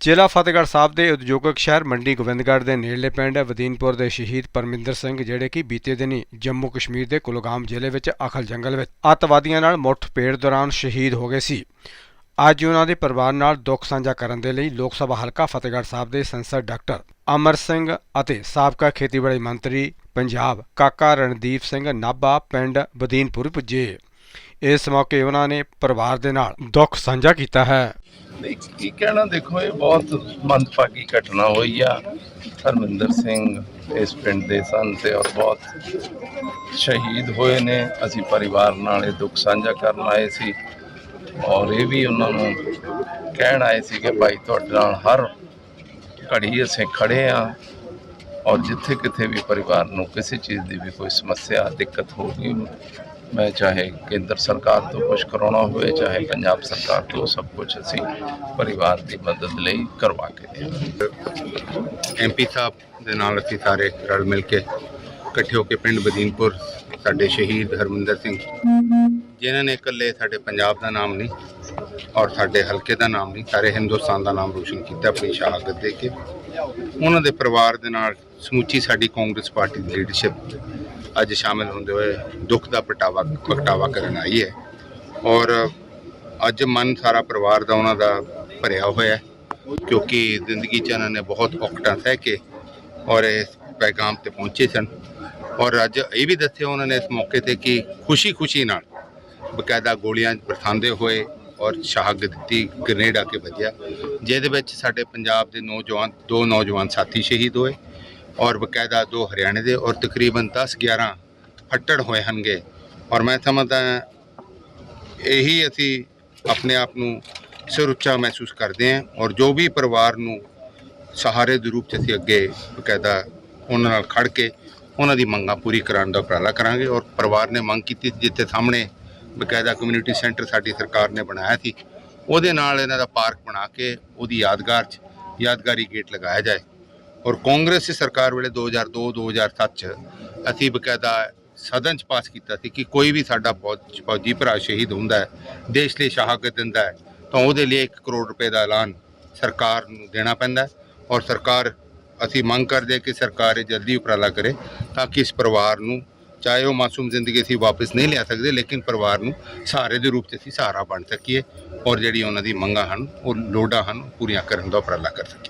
ਜ਼ਿਲ੍ਹਾ ਫਤਿਹਗੜ੍ਹ ਸਾਹਿਬ ਦੇ ਉਦਯੋਗਿਕ ਸ਼ਹਿਰ ਮੰਡੀ ਗੋਬਿੰਦਗੜ੍ਹ ਦੇ ਨੇੜਲੇ ਪਿੰਡ ਵਦੀਨਪੁਰ ਦੇ ਸ਼ਹੀਦ ਪਰਮਿੰਦਰ ਸਿੰਘ ਜਿਹੜੇ ਕਿ ਬੀਤੇ ਦਿਨੀ ਜੰਮੂ ਕਸ਼ਮੀਰ ਦੇ ਕੁਲਗਾਮ ਜ਼ਿਲ੍ਹੇ ਵਿੱਚ ਅਖਲ ਜੰਗਲ ਵਿੱਚ ਅੱਤਵਾਦੀਆਂ ਨਾਲ ਮੁੱਠਭੇੜ ਦੌਰਾਨ ਸ਼ਹੀਦ ਹੋ ਗਏ ਸੀ। ਅੱਜ ਉਹਨਾਂ ਦੇ ਪਰਿਵਾਰ ਨਾਲ ਦੁੱਖ ਸਾਂਝਾ ਕਰਨ ਦੇ ਲਈ ਲੋਕ ਸਭਾ ਹਲਕਾ ਫਤਿਹਗੜ੍ਹ ਸਾਹਿਬ ਦੇ ਸੰਸਦ ਡਾਕਟਰ ਅਮਰ ਸਿੰਘ ਅਤੇ ਸਾਬਕਾ ਖੇਤੀਬਾੜੀ ਮੰਤਰੀ ਪੰਜਾਬ ਕਾਕਾ ਰਣਦੀਪ ਸਿੰਘ ਨਾਭਾ ਪਿੰਡ ਬਦੀਨਪੁਰ ਪੁੱਜੇ। ਇਸ ਮੌਕੇ ਉਹਨਾਂ ਨੇ ਪਰਿਵਾਰ ਦੇ ਨਾਲ ਦੁੱਖ ਸਾਂਝਾ ਕੀਤਾ ਹੈ। ਨਹੀਂ, ਕੀ ਕਹਿਣਾ? ਦੇਖੋ, ਇਹ ਬਹੁਤ ਮੰਦਭਾਗੀ ਘਟਨਾ ਹੋਈ ਆ। ਹਰਮਿੰਦਰ ਸਿੰਘ ਇਸ ਪਿੰਡ ਦੇ ਸਨ ਤੇ ਔਰ ਬਹੁਤ ਸ਼ਹੀਦ ਹੋਏ ਨੇ। ਅਸੀਂ ਪਰਿਵਾਰ ਨਾਲ ਇਹ ਦੁੱਖ ਸਾਂਝਾ ਕਰਨ ਆਏ ਸੀ ਔਰ ਇਹ ਵੀ ਉਹਨਾਂ ਨੂੰ ਕਹਿਣ ਆਏ ਸੀ ਕਿ ਭਾਈ, ਤੁਹਾਡੇ ਨਾਲ ਹਰ ਘੜੀ ਅਸੀਂ ਖੜੇ ਆ ਔਰ ਜਿੱਥੇ ਕਿਤੇ ਵੀ ਪਰਿਵਾਰ ਨੂੰ ਕਿਸੇ ਚੀਜ਼ ਦੀ ਵੀ ਕੋਈ ਸਮੱਸਿਆ, ਦਿੱਕਤ ਹੋ ਗਈ ਮੈਂ ਚਾਹੇ ਕੇਂਦਰ ਸਰਕਾਰ ਤੋਂ ਕੁਝ ਕਰਾਉਣਾ ਹੋਵੇ, ਚਾਹੇ ਪੰਜਾਬ ਸਰਕਾਰ ਤੋਂ ਸਭ ਕੁਝ ਅਸੀਂ ਪਰਿਵਾਰ ਦੀ ਮਦਦ ਲਈ ਕਰਵਾ ਕੇ ਦਿਆਂਗੇ ਐਮਪੀ ਸਾਹਿਬ ਦੇ ਨਾਲ ਅਸੀਂ ਸਾਰੇ ਰਲ ਮਿਲ ਕੇ ਇਕੱਠੇ ਹੋ ਕੇ ਪਿੰਡ ਬਦੀਨਪੁਰ ਸਾਡੇ ਸ਼ਹੀਦ ਹਰਮਿੰਦਰ ਸਿੰਘ, ਜਿਨ੍ਹਾਂ ਨੇ ਇਕੱਲੇ ਸਾਡੇ ਪੰਜਾਬ ਦਾ ਨਾਮ ਨਹੀਂ ਔਰ ਸਾਡੇ ਹਲਕੇ ਦਾ ਨਾਮ ਨਹੀਂ, ਸਾਰੇ ਹਿੰਦੁਸਤਾਨ ਦਾ ਨਾਮ ਰੋਸ਼ਨ ਕੀਤਾ, ਆਪਣੀ ਸ਼ਹਾਦਤ ਦੇ ਕੇ। ਉਹਨਾਂ ਦੇ ਪਰਿਵਾਰ ਦੇ ਨਾਲ ਸਮੁੱਚੀ ਸਾਡੀ ਕਾਂਗਰਸ ਪਾਰਟੀ ਦੀ ਲੀਡਰਸ਼ਿਪ ਅੱਜ ਸ਼ਾਮਿਲ ਹੁੰਦੇ ਹੋਏ ਦੁੱਖ ਦਾ ਪ੍ਰਗਟਾਵਾ ਪ੍ਰਗਟਾਵਾ ਕਰਨ ਆਈ ਹੈ। ਔਰ ਅੱਜ ਮਨ ਸਾਰਾ ਪਰਿਵਾਰ ਦਾ ਉਹਨਾਂ ਦਾ ਭਰਿਆ ਹੋਇਆ ਹੈ, ਕਿਉਂਕਿ ਜ਼ਿੰਦਗੀ 'ਚ ਇਹਨਾਂ ਨੇ ਬਹੁਤ ਔਕੜਾਂ ਸਹਿ ਕੇ ਔਰ ਇਸ ਪੈਗਾਮ ਤੇ ਪਹੁੰਚੇ ਸਨ। ਔਰ ਅੱਜ ਇਹ ਵੀ ਦੱਸਿਆ ਉਹਨਾਂ ਨੇ ਇਸ ਮੌਕੇ ਤੇ ਕਿ ਖੁਸ਼ੀ-ਖੁਸ਼ੀ ਨਾਲ ਬਕਾਇਦਾ ਗੋਲੀਆਂ ਬਰਸਾਉਂਦੇ ਹੋਏ ਔਰ ਸ਼ਹਾਦਤ ਦਿੱਤੀ, ਗ੍ਰੇਨੇਡ ਆ ਕੇ ਵੱਜਿਆ। ਜਿਹਦੇ ਵਿੱਚ ਸਾਡੇ ਪੰਜਾਬ ਦੇ ਨੌਜਵਾਨ ਦੋ ਨੌਜਵਾਨ ਸਾਥੀ ਸ਼ਹੀਦ ਹੋਏ। ਔਰ ਬਕਾਇਦਾ ਦੋ ਹਰਿਆਣੇ ਦੇ ਔਰ ਤਕਰੀਬਨ 10 11 ਫੱਟੜ ਹੋਏ ਹਨਗੇ। ਔਰ ਮੈਂ ਸਮਝਦਾ ਇਹੀ ਅਸੀਂ ਆਪਣੇ ਆਪ ਨੂੰ ਸਿਰ ਉੱਚਾ ਮਹਿਸੂਸ ਕਰਦੇ ਹਾਂ ਔਰ ਜੋ ਵੀ ਪਰਿਵਾਰ ਨੂੰ ਸਹਾਰੇ ਦੇ ਰੂਪ 'ਚ ਅਸੀਂ ਅੱਗੇ ਬਕਾਇਦਾ ਉਹਨਾਂ ਨਾਲ ਖੜ ਕੇ ਉਹਨਾਂ ਦੀ ਮੰਗਾਂ ਪੂਰੀ ਕਰਾਉਣ ਦਾ ਉਪਰਾਲਾ ਕਰਾਂਗੇ ਔਰ ਪਰਿਵਾਰ ਨੇ ਮੰਗ ਕੀਤੀ ਸੀ, ਜਿੱਥੇ ਸਾਹਮਣੇ ਬਕਾਇਦਾ ਕਮਿਊਨਿਟੀ ਸੈਂਟਰ ਸਾਡੀ ਸਰਕਾਰ ਨੇ ਬਣਾਇਆ ਸੀ, ਉਹਦੇ ਨਾਲ ਇਹਨਾਂ ਦਾ ਪਾਰਕ ਬਣਾ ਕੇ ਉਹਦੀ ਯਾਦਗਾਰ 'ਚ ਯਾਦਗਾਰੀ ਗੇਟ ਲਗਾਇਆ ਜਾਏ। ਔਰ ਕਾਂਗਰਸ ਦੀ ਸਰਕਾਰ ਵੇਲੇ 2002 2007 ਚ ਅਸੀਂ ਬਕਾਇਦਾ ਸਦਨ ਚ ਪਾਸ ਕੀਤਾ ਸੀ ਕਿ ਕੋਈ ਵੀ ਸਾਡਾ ਫੌਜ- ਫੌਜੀ ਭਰਾ ਸ਼ਹੀਦ ਹੁੰਦਾ ਹੈ, ਦੇਸ਼ ਲਈ ਸ਼ਹਾਦਤ ਦਿੰਦਾ ਹੈ, ਤਾਂ ਉਹਦੇ ਲਈ 1 ਕਰੋੜ ਰੁਪਏ ਦਾ ਐਲਾਨ ਸਰਕਾਰ ਨੂੰ ਦੇਣਾ ਪੈਂਦਾ ਔਰ ਸਰਕਾਰ, ਅਸੀਂ ਮੰਗ ਕਰਦੇ ਕਿ ਸਰਕਾਰ ਇਹ ਜਲਦੀ ਉਪਰਾਲਾ ਕਰੇ ਤਾਂ ਕਿ ਇਸ ਪਰਿਵਾਰ ਨੂੰ ਚਾਹੇ ਉਹ ਮਾਸੂਮ ਜ਼ਿੰਦਗੀ ਅਸੀਂ ਵਾਪਸ ਨਹੀਂ ਲਿਆ ਸਕਦੇ, ਲੇਕਿਨ ਪਰਿਵਾਰ ਨੂੰ ਸਹਾਰੇ ਦੇ ਰੂਪ 'ਚ ਅਸੀਂ ਸਹਾਰਾ ਬਣ ਸਕੀਏ ਔਰ ਜਿਹੜੀ ਉਹਨਾਂ ਦੀ ਮੰਗਾਂ ਹਨ, ਉਹ ਲੋੜਾਂ ਹਨ, ਉਹ ਪੂਰੀਆਂ ਕਰਨ ਦਾ ਉਪਰਾਲਾ ਕਰ ਸਕੀਏ।